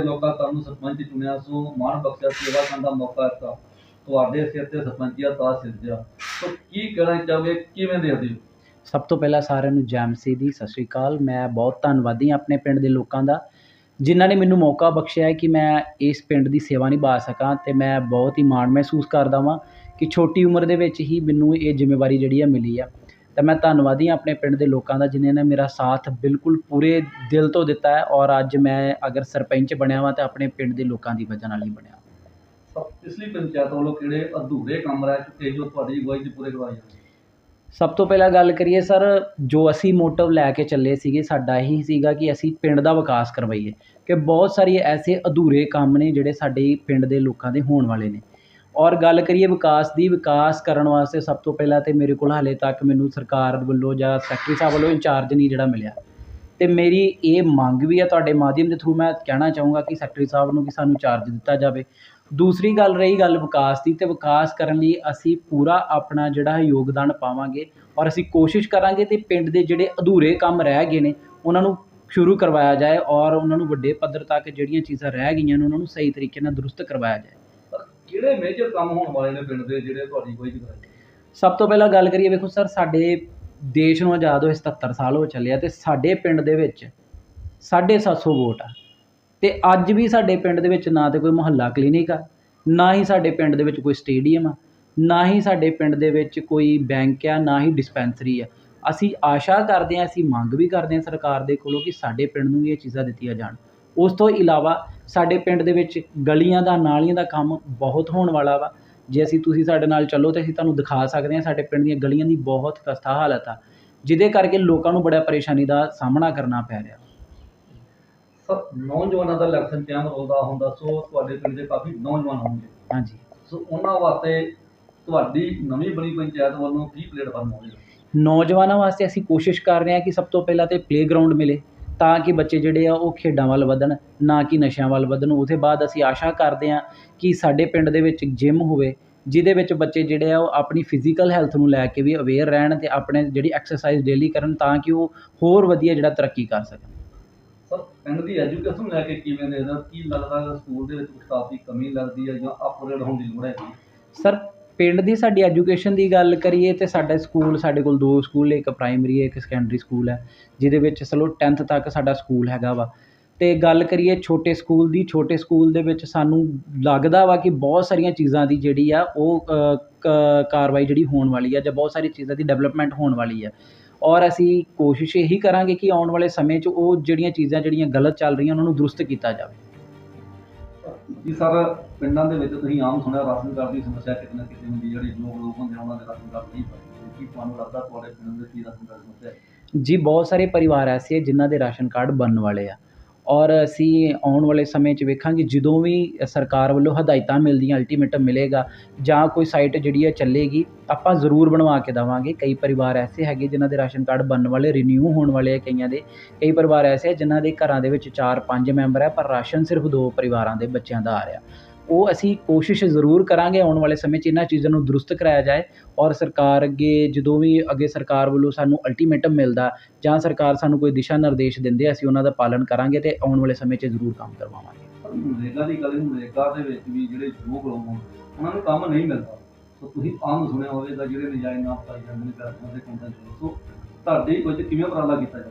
ਤੁਹਾਡੇ ਲੋਕਾਂ ਤੁਹਾਨੂੰ ਸਰਪੰਚ ਚੁਣਿਆ, ਸੋ ਮਾਣ ਬਖਸ਼ਿਆ, ਸੇਵਾ ਕਰਨ ਦਾ ਮੌਕਾ ਦਿੱਤਾ। ਤੁਹਾਡੇ ਸਿਰ ਤੇ ਸਰਪੰਚੀਆ ਤਾਜ ਸਿਰਜਿਆ ਸੋ ਕੀ ਕਹਿਣਾ ਚਾਹੋਗੇ? ਕਿਵੇਂ ਦੇਖਦੇ ਹੋ? ਸਭ ਤੋਂ ਪਹਿਲਾਂ ਸਾਰਿਆਂ ਨੂੰ ਜੈ ਦੀ ਸਤਿ ਸ਼੍ਰੀ ਅਕਾਲ। ਮੈਂ ਬਹੁਤ ਧੰਨਵਾਦੀ ਹਾਂ ਆਪਣੇ ਪਿੰਡ ਦੇ ਲੋਕਾਂ ਦਾ, ਜਿਨ੍ਹਾਂ ਨੇ ਮੈਨੂੰ ਮੌਕਾ ਬਖਸ਼ਿਆ ਹੈ ਕਿ ਮੈਂ ਇਸ ਪਿੰਡ ਦੀ ਸੇਵਾ ਨਿਭਾ ਸਕਾਂ ਤੇ ਮੈਂ ਬਹੁਤ ਹੀ ਮਾਣ ਮਹਿਸੂਸ ਕਰਦਾ ਵਾਂ ਕਿ ਛੋਟੀ ਉਮਰ ਦੇ ਵਿੱਚ ਹੀ ਮੈਨੂੰ ਇਹ ਜ਼ਿੰਮੇਵਾਰੀ ਜਿਹੜੀ ਆ ਮਿਲੀ ਆ। ਤਾਂ ਮੈਂ ਧੰਨਵਾਦੀ ਹਾਂ ਆਪਣੇ ਪਿੰਡ ਦੇ ਲੋਕਾਂ ਦਾ ਜਿਨ੍ਹਾਂ ਨੇ ਮੇਰਾ ਸਾਥ ਬਿਲਕੁਲ ਪੂਰੇ ਦਿਲ ਤੋਂ ਦਿੱਤਾ ਹੈ ਔਰ ਅੱਜ ਮੈਂ ਅਗਰ ਸਰਪੰਚ ਬਣਿਆ ਵਾਂ ਤਾਂ ਆਪਣੇ ਪਿੰਡ ਦੇ ਲੋਕਾਂ ਦੀ ਵਜ੍ਹਾ ਨਾਲ ਹੀ ਬਣਿਆ। ਪਿਛਲੀ ਪੰਚਾਇਤ ਵੱਲੋਂ ਕਿਹੜੇ ਅਧੂਰੇ ਕੰਮ ਰਹਿ ਚੁੱਕੇ ਜੋ ਤੁਹਾਡੀ ਅਗਵਾਈ 'ਚ ਪੂਰੇ ਕਰਵਾਏ ਜਾਣ ਸਭ ਤੋਂ ਪਹਿਲਾਂ ਗੱਲ ਕਰੀਏ ਸਰ ਜੋ ਅਸੀਂ ਮੋਟਿਵ ਲੈ ਕੇ ਚੱਲੇ ਸੀਗੇ ਸਾਡਾ ਇਹੀ ਸੀਗਾ ਕਿ ਅਸੀਂ ਪਿੰਡ ਦਾ ਵਿਕਾਸ ਕਰਵਾਈਏ ਕਿ ਬਹੁਤ ਸਾਰੀ ਐਸੇ ਅਧੂਰੇ ਕੰਮ ਨੇ ਜਿਹੜੇ ਸਾਡੇ ਪਿੰਡ ਦੇ ਲੋਕਾਂ ਦੇ ਹੋਣ ਵਾਲੇ ਨੇ। ਔਰ ਗੱਲ ਕਰੀਏ ਵਿਕਾਸ ਦੀ, ਵਿਕਾਸ ਕਰਨ ਵਾਸਤੇ ਸਭ ਤੋਂ ਪਹਿਲਾਂ ਤਾਂ ਮੇਰੇ ਕੋਲ ਹਾਲੇ ਤੱਕ ਮੈਨੂੰ ਸਰਕਾਰ ਵੱਲੋਂ ਜਾਂ ਸੈਕਟਰੀ ਸਾਹਿਬ ਵੱਲੋਂ ਇੰਚਾਰਜ ਨਹੀਂ ਜਿਹੜਾ ਮਿਲਿਆ। ਅਤੇ ਮੇਰੀ ਇਹ ਮੰਗ ਵੀ ਹੈ ਤੁਹਾਡੇ ਮਾਧਿਅਮ ਦੇ ਥਰੂ ਮੈਂ ਕਹਿਣਾ ਚਾਹੂੰਗਾ ਕਿ ਸੈਕਟਰੀ ਸਾਹਿਬ ਨੂੰ ਕਿ ਸਾਨੂੰ ਚਾਰਜ ਦਿੱਤਾ ਜਾਵੇ। ਦੂਸਰੀ ਗੱਲ ਰਹੀ ਗੱਲ ਵਿਕਾਸ ਦੀ ਤੇ ਵਿਕਾਸ ਕਰਨ ਲਈ ਅਸੀਂ ਪੂਰਾ ਆਪਣਾ ਜਿਹੜਾ ਹੈ ਯੋਗਦਾਨ ਪਾਵਾਂਗੇ ਔਰ ਅਸੀਂ ਕੋਸ਼ਿਸ਼ ਕਰਾਂਗੇ ਤੇ ਪਿੰਡ ਦੇ ਜਿਹੜੇ ਅਧੂਰੇ ਕੰਮ ਰਹਿ ਗਏ ਨੇ, ਉਹਨਾਂ ਨੂੰ ਸ਼ੁਰੂ ਕਰਵਾਇਆ ਜਾਏ ਔਰ ਉਹਨਾਂ ਨੂੰ ਵੱਡੇ ਪੱਧਰ ਤੱਕ ਜਿਹੜੀਆਂ ਚੀਜ਼ਾਂ ਰਹਿ ਗਈਆਂ ਨੇ, ਉਹਨਾਂ ਨੂੰ ਸਹੀ ਤਰੀਕੇ ਨਾਲ ਦਰੁਸਤ ਕਰਵਾਇਆ ਜਾਏ। ਕਿਹੜੇ ਮੇਜਰ ਕੰਮ ਹੋਣ ਵਾਲੇ ਨੇ ਪਿੰਡ ਦੇ ਜਿਹੜੇ ਤੁਹਾਡੀ ਅਗਵਾਈ 'ਚ ਸਭ ਤੋਂ ਪਹਿਲਾਂ ਗੱਲ ਕਰੀਏ, ਵੇਖੋ ਸਰ, ਸਾਡੇ ਦੇਸ਼ ਨੂੰ ਆਜ਼ਾਦ ਹੋਏ 77 ਸਾਲ ਹੋ ਚੱਲੇ ਆ ਤੇ ਸਾਡੇ ਪਿੰਡ ਦੇ ਵਿੱਚ 750 ਵੋਟ ਆ। ਤੇ ਅੱਜ ਵੀ ਸਾਡੇ ਪਿੰਡ ਦੇ ਵਿੱਚ ਨਾ ਤੇ ਕੋਈ ਮੁਹੱਲਾ ਕਲੀਨਿਕ ਆ, ਨਾ ਹੀ ਸਾਡੇ ਪਿੰਡ ਦੇ ਵਿੱਚ ਕੋਈ ਸਟੇਡੀਅਮ ਆ, ਨਾ ਹੀ ਸਾਡੇ ਪਿੰਡ ਦੇ ਵਿੱਚ ਕੋਈ ਬੈਂਕ ਆ, ਨਾ ਹੀ ਡਿਸਪੈਂਸਰੀ ਆ। ਅਸੀਂ ਆਸ਼ਾ ਕਰਦੇ ਹਾਂ, ਅਸੀਂ ਮੰਗ ਵੀ ਕਰਦੇ ਹਾਂ ਸਰਕਾਰ ਦੇ ਕੋਲੋਂ ਕਿ ਸਾਡੇ ਪਿੰਡ ਨੂੰ ਵੀ ਇਹ ਚੀਜ਼ਾਂ ਦਿੱਤੀਆਂ ਜਾਣ। ਉਸ ਤੋਂ ਇਲਾਵਾ ਸਾਡੇ ਪਿੰਡ ਦੇ ਵਿੱਚ ਗਲੀਆਂ ਦਾ ਨਾਲੀਆਂ ਦਾ ਕੰਮ ਬਹੁਤ ਹੋਣ ਵਾਲਾ ਵਾ। ਜੇ ਅਸੀਂ ਤੁਸੀਂ ਸਾਡੇ ਨਾਲ ਚੱਲੋ ਤੇ ਅਸੀਂ ਤੁਹਾਨੂੰ ਦਿਖਾ ਸਕਦੇ ਹਾਂ ਸਾਡੇ ਪਿੰਡ ਦੀਆਂ ਗਲੀਆਂ ਦੀ ਬਹੁਤ ਖਸਤਾ ਹਾਲਤ ਆ ਜਿਹਦੇ ਕਰਕੇ ਲੋਕਾਂ ਨੂੰ ਬੜਾ ਪਰੇਸ਼ਾਨੀ ਦਾ ਸਾਹਮਣਾ ਕਰਨਾ ਪੈ ਰਿਹਾ। ਸਰ ਨੌਜਵਾਨਾਂ ਦਾ ਇਲੈਕਸ਼ਨ ਕਿਵੇਂ ਰੋਲਦਾ ਹੁੰਦਾ? ਸੋ ਤੁਹਾਡੇ ਪਿੰਡ ਦੇ ਕਾਫੀ ਨੌਜਵਾਨ ਹੋਣਗੇ। ਹਾਂਜੀ। ਸੋ ਉਹਨਾਂ ਵਾਸਤੇ ਤੁਹਾਡੀ ਨਵੀਂ ਬਣੀ ਪੰਚਾਇਤ ਵੱਲੋਂ ਕੀ ਪਲੇਟਫਾਰਮ ਹੋਵੇਗਾ? ਨੌਜਵਾਨਾਂ ਵਾਸਤੇ ਅਸੀਂ ਕੋਸ਼ਿਸ਼ ਕਰ ਰਹੇ ਹਾਂ ਕਿ ਸਭ ਤੋਂ ਪਹਿਲਾਂ ਤੇ ਪਲੇਗਰਾਉਂਡ ਮਿਲੇ। ਤਾਂ ਕਿ ਬੱਚੇ ਜਿਹੜੇ ਆ ਉਹ ਖੇਡਾਂ ਵੱਲ ਵਧਣ ਨਾ ਕਿ ਨਸ਼ਿਆਂ ਵੱਲ ਵਧਣ। ਉਹਦੇ ਬਾਅਦ ਅਸੀਂ ਆਸ਼ਾ ਕਰਦੇ ਹਾਂ ਕਿ ਸਾਡੇ ਪਿੰਡ ਦੇ ਵਿੱਚ ਜਿਮ ਹੋਵੇ ਜਿਹਦੇ ਵਿੱਚ ਬੱਚੇ ਜਿਹੜੇ ਆ ਉਹ ਆਪਣੀ ਫਿਜ਼ੀਕਲ ਹੈਲਥ ਨੂੰ ਲੈ ਕੇ ਵੀ ਅਵੇਅਰ ਰਹਿਣ ਤੇ ਆਪਣੇ ਜਿਹੜੀ ਐਕਸਰਸਾਈਜ਼ ਡੇਲੀ ਕਰਨ ਤਾਂ ਕਿ ਉਹ ਹੋਰ ਵਧੀਆ ਜਿਹੜਾ ਤਰੱਕੀ ਕਰ ਸਕਣ। ਸਰ ਪਿੰਡ ਦੀ ਐਜੂਕੇਸ਼ਨ ਲੈ ਕੇ ਕਿਵੇਂ ਦੇਖਦਾ ਕੀ ਲੱਗਦਾ ਸਕੂਲ ਦੇ ਵਿੱਚ ਦੀ ਕਮੀ ਲੱਗਦੀ ਹੈ ਜਾਂ ਅਪਗ੍ਰੇਡ ਹੋਣ ਦੀ ਲੋੜ ਹੈ? ਸਰ ਪਿੰਡ ਦੀ ਸਾਡੀ ਐਜੂਕੇਸ਼ਨ ਦੀ ਗੱਲ ਕਰੀਏ ਤਾਂ ਸਾਡਾ ਸਕੂਲ ਸਾਡੇ ਕੋਲ ਦੋ ਸਕੂਲ, ਇੱਕ ਪ੍ਰਾਇਮਰੀ ਹੈ, ਇੱਕ ਸੈਕੰਡਰੀ ਸਕੂਲ ਹੈ, ਜਿਹਦੇ ਵਿੱਚ ਚਲੋ 10th ਤੱਕ ਸਾਡਾ ਸਕੂਲ ਹੈਗਾ ਵਾ। ਅਤੇ ਗੱਲ ਕਰੀਏ ਛੋਟੇ ਸਕੂਲ ਦੀ, ਛੋਟੇ ਸਕੂਲ ਦੇ ਵਿੱਚ ਸਾਨੂੰ ਲੱਗਦਾ ਵਾ ਕਿ ਬਹੁਤ ਸਾਰੀਆਂ ਚੀਜ਼ਾਂ ਦੀ ਜਿਹੜੀ ਆ, ਉਹ ਕਾਰਵਾਈ ਜਿਹੜੀ ਹੋਣ ਵਾਲੀ ਆ ਜਾਂ ਬਹੁਤ ਸਾਰੀ ਚੀਜ਼ਾਂ ਦੀ ਡਿਵੈਲਪਮੈਂਟ ਹੋਣ ਵਾਲੀ ਆ। ਔਰ ਅਸੀਂ ਕੋਸ਼ਿਸ਼ ਇਹੀ ਕਰਾਂਗੇ ਕਿ ਆਉਣ ਵਾਲੇ ਸਮੇਂ 'ਚ ਉਹ ਜਿਹੜੀਆਂ ਚੀਜ਼ਾਂ, ਜਿਹੜੀਆਂ ਗਲਤ ਚੱਲ ਰਹੀਆਂ, ਉਹਨਾਂ ਨੂੰ ਦਰੁਸਤ ਕੀਤਾ ਜਾਵੇ। ਜੀ ਸਰ ਪਿੰਡਾਂ ਦੇ ਵਿੱਚ ਤੁਸੀਂ ਆਮ ਸੁਣਿਆ ਰਾਸ਼ਨ ਕਾਰਡ ਦੀ ਸਮੱਸਿਆ ਕਿਤੇ ਨਾ ਕਿਤੇ ਹੁੰਦੀ ਜਿਹੜੇ ਯੋਗ ਲੋਕ ਹੁੰਦੇ ਆ, ਉਹਨਾਂ ਦੇ ਰਾਸ਼ਨ ਨਹੀਂ ਬਣਦੇ ਕੀ ਤੁਹਾਨੂੰ ਲੱਗਦਾ ਤੁਹਾਡੇ ਪਿੰਡ ਦੇ ਕੀ ਰਾਸ਼ਨ ਦੀ ਸਮੱਸਿਆ ਹੈ? ਜੀ ਬਹੁਤ ਸਾਰੇ ਪਰਿਵਾਰ ਐਸੇ ਆ ਜਿਨ੍ਹਾਂ ਦੇ ਰਾਸ਼ਨ ਕਾਰਡ ਬਣਨ ਵਾਲੇ ਆ। ਔਰ ਅਸੀਂ ਆਉਣ ਵਾਲੇ ਸਮੇਂ 'ਚ ਵੇਖਾਂਗੇ ਜਦੋਂ ਵੀ ਸਰਕਾਰ ਵੱਲੋਂ ਹਦਾਇਤਾਂ ਮਿਲਦੀਆਂ ਅਲਟੀਮੇਟਮ ਮਿਲੇਗਾ ਜਾਂ ਕੋਈ ਸਾਈਟ ਜਿਹੜੀ ਹੈ ਚੱਲੇਗੀ, ਆਪਾਂ ਜ਼ਰੂਰ ਬਣਵਾ ਕੇ ਦੇਵਾਂਗੇ। ਕਈ ਪਰਿਵਾਰ ਐਸੇ ਹੈਗੇ ਜਿਨ੍ਹਾਂ ਦੇ ਰਾਸ਼ਨ ਕਾਰਡ ਬਣਨ ਵਾਲੇ ਰਿਨਿਊ ਹੋਣ ਵਾਲੇ ਹੈ ਕਈਆਂ ਦੇ। ਕਈ ਪਰਿਵਾਰ ਐਸੇ ਹੈ ਜਿਨ੍ਹਾਂ ਦੇ ਘਰਾਂ ਦੇ ਵਿੱਚ 4-5 ਮੈਂਬਰ ਹੈ ਪਰ ਰਾਸ਼ਨ ਸਿਰਫ ਦੋ ਪਰਿਵਾਰਾਂ ਦੇ ਬੱਚਿਆਂ ਦਾ ਆ ਰਿਹਾ। ਉਹ ਅਸੀਂ ਕੋਸ਼ਿਸ਼ ਜ਼ਰੂਰ ਕਰਾਂਗੇ ਆਉਣ ਵਾਲੇ ਸਮੇਂ 'ਚ ਇਹਨਾਂ ਚੀਜ਼ਾਂ ਨੂੰ ਦਰੁਸਤ ਕਰਾਇਆ ਜਾਏ ਔਰ ਸਰਕਾਰ ਅੱਗੇ ਜਦੋਂ ਵੀ ਅੱਗੇ ਸਰਕਾਰ ਵੱਲੋਂ ਸਾਨੂੰ ਅਲਟੀਮੇਟਮ ਮਿਲਦਾ ਜਾਂ ਸਰਕਾਰ ਸਾਨੂੰ ਕੋਈ ਦਿਸ਼ਾ ਨਿਰਦੇਸ਼ ਦਿੰਦੇ ਅਸੀਂ ਉਹਨਾਂ ਦਾ ਪਾਲਣ ਕਰਾਂਗੇ ਤੇ ਆਉਣ ਵਾਲੇ ਸਮੇਂ 'ਚ ਜ਼ਰੂਰ ਕੰਮ ਕਰਵਾਵਾਂਗੇ। ਪਰ ਦੀ ਗੱਲ ਨਰੇਗਾ ਦੇ ਵਿੱਚ ਵੀ ਜਿਹੜੇ ਯੋਗ ਲੋਕ ਹੋਣ ਉਹਨਾਂ ਨੂੰ ਕੰਮ ਨਹੀਂ ਮਿਲਦਾ। ਸੋ ਤੁਸੀਂ ਆਮ ਸੁਣਿਆ ਹੋਵੇਗਾ ਜਿਹੜੇ ਨਜਾਇਜ਼ ਨਾਮ ਪਾਈ ਜਾਂਦੇ ਨੇ ਪੈਸਿਆਂ ਦੇ ਕੰਟੈਂਟ ਸੋ ਤੁਹਾਡੀ ਕੁਝ ਕਿਵੇਂ ਉਪਰਾਲਾ ਕੀਤਾ ਜਾਵੇ?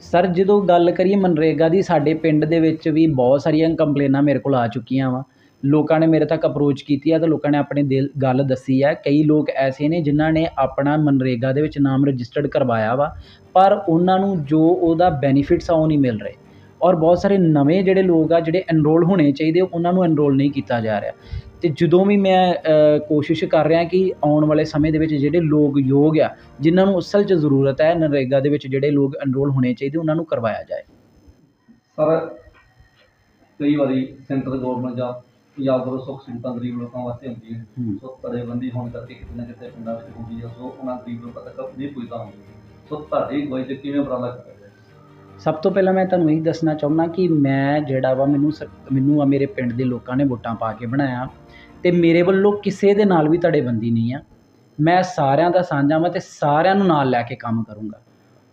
ਸਰ ਜਦੋਂ ਗੱਲ ਕਰੀਏ ਮਨਰੇਗਾ ਦੀ ਸਾਡੇ ਪਿੰਡ ਦੇ ਵਿੱਚ ਵੀ ਬਹੁਤ ਸਾਰੀਆਂ ਕੰਪਲੇਨਾਂ ਮੇਰੇ ਕੋਲ ਆ ਚੁੱਕੀਆਂ ਵਾ। ਲੋਕਾਂ ਨੇ ਮੇਰੇ ਤੱਕ ਅਪਰੋਚ ਕੀਤੀ ਆ ਅਤੇ ਲੋਕਾਂ ਨੇ ਆਪਣੇ ਦਿਲ, ਗੱਲ ਦੱਸੀ ਹੈ ਕਈ ਲੋਕ ਐਸੇ ਨੇ ਜਿਨ੍ਹਾਂ ਨੇ ਆਪਣਾ ਮਨਰੇਗਾ ਦੇ ਵਿੱਚ ਨਾਮ ਰਜਿਸਟਰਡ ਕਰਵਾਇਆ ਵਾ, ਪਰ ਉਹਨਾਂ ਨੂੰ ਜੋ ਉਹਦਾ ਬੈਨੀਫਿਟਸ ਆ ਉਹ ਨਹੀਂ ਮਿਲ ਰਹੇ। ਔਰ ਬਹੁਤ ਸਾਰੇ ਨਵੇਂ ਜਿਹੜੇ ਲੋਕ ਆ, ਜਿਹੜੇ ਐਨਰੋਲ ਹੋਣੇ ਚਾਹੀਦੇ, ਉਹਨਾਂ ਨੂੰ ਐਨਰੋਲ ਨਹੀਂ ਕੀਤਾ ਜਾ ਰਿਹਾ। ਅਤੇ ਜਦੋਂ ਵੀ ਮੈਂ ਕੋਸ਼ਿਸ਼ ਕਰ ਰਿਹਾ ਕਿ ਆਉਣ ਵਾਲੇ ਸਮੇਂ ਦੇ ਵਿੱਚ ਜਿਹੜੇ ਲੋਕ ਯੋਗ ਆ, ਜਿਨ੍ਹਾਂ ਨੂੰ ਅਸਲ 'ਚ ਜ਼ਰੂਰਤ ਹੈ ਨਰੇਗਾ ਦੇ ਵਿੱਚ ਜਿਹੜੇ ਲੋਕ ਐਨਰੋਲ ਹੋਣੇ ਚਾਹੀਦੇ, ਉਹਨਾਂ ਨੂੰ ਕਰਵਾਇਆ ਜਾਏ। ਸਰ, ਕਈ ਵਾਰੀ ਸੈਂਟਰ ਗਵਰਨਮੈਂਟ ਜਾਂ ਪੰਜਾਬ ਵੱਲੋਂ ਸੁੱਖ ਸਹੂਲਤਾਂ ਗਰੀਬ ਲੋਕਾਂ ਵਾਸਤੇ ਹੁੰਦੀ ਹੈ ਹੂੰ। ਸੋ ਧੜੇਬੰਦੀ ਹੋਣ ਕਰਕੇ ਕਿਤੇ ਨਾ ਕਿਤੇ ਪਿੰਡਾਂ ਵਿੱਚ ਹੁੰਦੀ ਹੈ ਸੋ ਉਹਨਾਂ ਗਰੀਬ ਲੋਕਾਂ ਤੱਕ ਨਹੀਂ ਪਹੁੰਚਦਾ ਹੁੰਦੀ। ਸੋ ਤੁਹਾਡੀ ਅਗਵਾਈ 'ਚ ਕਿਵੇਂ ਉਪਰਾਲਾ ਕੀਤਾ ਸਭ ਤੋਂ ਪਹਿਲਾਂ ਮੈਂ ਤੁਹਾਨੂੰ ਇਹ ਦੱਸਣਾ ਚਾਹੁੰਦਾ ਕਿ ਮੈਂ ਜਿਹੜਾ ਵਾ ਮੈਨੂੰ ਸ- ਮੈਨੂੰ ਆ ਮੇਰੇ ਪਿੰਡ ਦੇ ਲੋਕਾਂ ਨੇ ਵੋਟਾਂ ਪਾ ਕੇ ਬਣਾਇਆ ਤੇ ਮੇਰੇ ਵੱਲੋਂ ਕਿਸੇ ਦੇ ਨਾਲ ਵੀ ਧੜੇਬੰਦੀ ਨਹੀਂ ਆ। ਮੈਂ ਸਾਰਿਆਂ ਦਾ ਸਾਂਝਾ ਵਾਂ ਤੇ ਸਾਰਿਆਂ ਨੂੰ ਨਾਲ ਲੈ ਕੇ ਕੰਮ ਕਰੂੰਗਾ।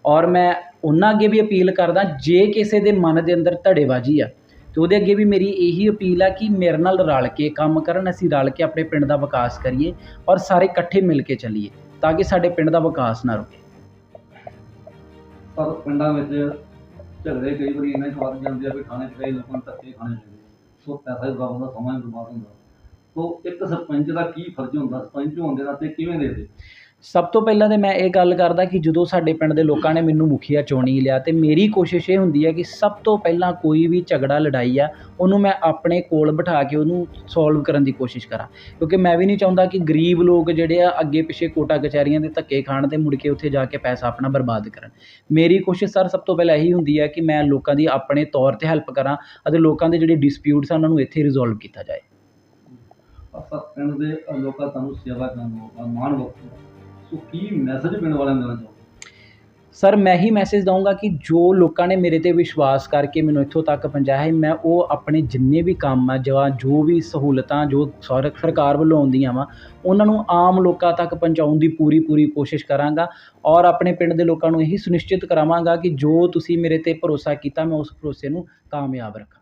ਔਰ ਮੈਂ ਉਹਨਾਂ ਅੱਗੇ ਵੀ ਅਪੀਲ ਕਰਦਾ ਜੇ ਕਿਸੇ ਦੇ ਮਨ ਦੇ ਅੰਦਰ ਧੜੇਬਾਜ਼ੀ ਆ ਅਤੇ ਉਹਦੇ ਅੱਗੇ ਵੀ ਮੇਰੀ ਇਹੀ ਅਪੀਲ ਆ ਕਿ ਮੇਰੇ ਨਾਲ ਰਲ ਕੇ ਕੰਮ ਕਰਨ, ਅਸੀਂ ਰਲ ਕੇ ਆਪਣੇ ਪਿੰਡ ਦਾ ਵਿਕਾਸ ਕਰੀਏ ਔਰ ਸਾਰੇ ਇਕੱਠੇ ਮਿਲ ਕੇ ਚੱਲੀਏ ਤਾਂ ਕਿ ਸਾਡੇ ਪਿੰਡ ਦਾ ਵਿਕਾਸ ਨਾ ਰੁਕੇ। ਪਰ ਪਿੰਡਾਂ ਵਿੱਚ ਝਗੜੇ ਕਈ ਵਾਰੀ ਇੰਨੇ ਵੱਧ ਜਾਂਦੇ ਆ ਵੀ ਖਾਣੇ 'ਚ ਲੋਕਾਂ ਨੂੰ ਧੱਕੇ ਖਾਣੇ ਪੈਂਦੇ ਸੋ ਪੈਸਾ ਵੀ ਬਰਬਾਦ ਹੁੰਦਾ ਸਮਾਂ ਵੀ ਬਰਬਾਦ ਹੁੰਦਾ। ਸੋ ਇੱਕ ਸਰਪੰਚ ਦਾ ਕੀ ਫਰਜ਼ ਹੁੰਦਾ? ਸਰਪੰਚ ਹੋਣ ਦੇ ਨਾਤੇ ਕਿਵੇਂ ਦੇਖਦੇ? ਸਭ ਤੋਂ ਪਹਿਲਾਂ ਤਾਂ ਮੈਂ ਇਹ ਗੱਲ ਕਰਦਾ ਕਿ ਜਦੋਂ ਸਾਡੇ ਪਿੰਡ ਦੇ ਲੋਕਾਂ ਨੇ ਮੈਨੂੰ ਮੁਖੀਆ ਚੁਣੀ ਲਿਆ ਤੇ ਮੇਰੀ ਕੋਸ਼ਿਸ਼ ਇਹ ਹੁੰਦੀ ਹੈ ਕਿ ਸਭ ਤੋਂ ਪਹਿਲਾਂ ਕੋਈ ਵੀ ਝਗੜਾ, ਲੜਾਈ ਆ, ਉਹਨੂੰ ਮੈਂ ਆਪਣੇ ਕੋਲ ਬਿਠਾ ਕੇ ਉਹਨੂੰ ਸੋਲਵ ਕਰਨ ਦੀ ਕੋਸ਼ਿਸ਼ ਕਰਾਂ। ਕਿਉਂਕਿ ਮੈਂ ਵੀ ਨਹੀਂ ਚਾਹੁੰਦਾ ਕਿ ਗਰੀਬ ਲੋਕ ਜਿਹੜੇ ਆ ਅੱਗੇ ਪਿੱਛੇ ਕੋਟਾ ਕਚਹਿਰੀਆਂ ਦੇ ਧੱਕੇ ਖਾਣ ਅਤੇ ਮੁੜ ਕੇ ਉੱਥੇ ਜਾ ਕੇ ਪੈਸਾ ਆਪਣਾ ਬਰਬਾਦ ਕਰਨ। ਮੇਰੀ ਕੋਸ਼ਿਸ਼ ਸਰ ਸਭ ਤੋਂ ਪਹਿਲਾਂ ਇਹੀ ਹੁੰਦੀ ਹੈ ਕਿ ਮੈਂ ਲੋਕਾਂ ਦੀ ਆਪਣੇ ਤੌਰ ਤੇ ਹੈਲਪ ਕਰਾਂ ਅਤੇ ਲੋਕਾਂ ਦੇ ਜਿਹੜੇ ਡਿਸਪਿਊਟਸ ਆ ਉਹਨਾਂ ਨੂੰ ਇੱਥੇ ਰਿਜ਼ੋਲਵ ਕੀਤਾ ਜਾਏ। ਅਸਾਂ ਪਿੰਡ ਦੇ ਲੋਕਾਂ ਤੁਹਾਨੂੰ ਸੇਵਾ ਕਰਨ ਦਾ ਮਾਣ ਵਕਤ ਸੋ ਕੀ ਮੈਸੇਜ ਪਿੰਡ ਵਾਲਿਆਂ ਨੂੰ ਦੇਣਾ ਚਾਹੋਗੇ ਸਰ ਮੈਂ ਹੀ ਮੈਸੇਜ ਦਊਂਗਾ ਕਿ ਜੋ ਲੋਕਾਂ ਨੇ ਮੇਰੇ ਤੇ ਵਿਸ਼ਵਾਸ ਕਰਕੇ ਮੈਨੂੰ ਇੱਥੋਂ ਤੱਕ ਪਹੁੰਚਾਇਆ ਹੈ, ਮੈਂ ਉਹ ਆਪਣੇ ਜਿੰਨੇ ਵੀ ਕੰਮ ਆ, ਜਾਂ ਜੋ ਵੀ ਸਹੂਲਤਾਂ, ਜੋ ਸਰ- ਸਰਕਾਰ ਵੱਲੋਂ ਆਉਂਦੀਆਂ ਵਾ, ਉਹਨਾਂ ਨੂੰ ਆਮ ਲੋਕਾਂ ਤੱਕ ਪਹੁੰਚਾਉਣ ਦੀ ਪੂਰੀ ਪੂਰੀ ਕੋਸ਼ਿਸ਼ ਕਰਾਂਗਾ ਔਰ ਆਪਣੇ ਪਿੰਡ ਦੇ ਲੋਕਾਂ ਨੂੰ ਇਹੀ ਸੁਨਿਸ਼ਚਿਤ ਕਰਾਵਾਂਗਾ ਕਿ ਜੋ ਤੁਸੀਂ ਮੇਰੇ ਤੇ ਭਰੋਸਾ ਕੀਤਾ, ਮੈਂ ਉਸ ਭਰੋਸੇ ਨੂੰ ਕਾਮਯਾਬ ਰੱਖਾਂ।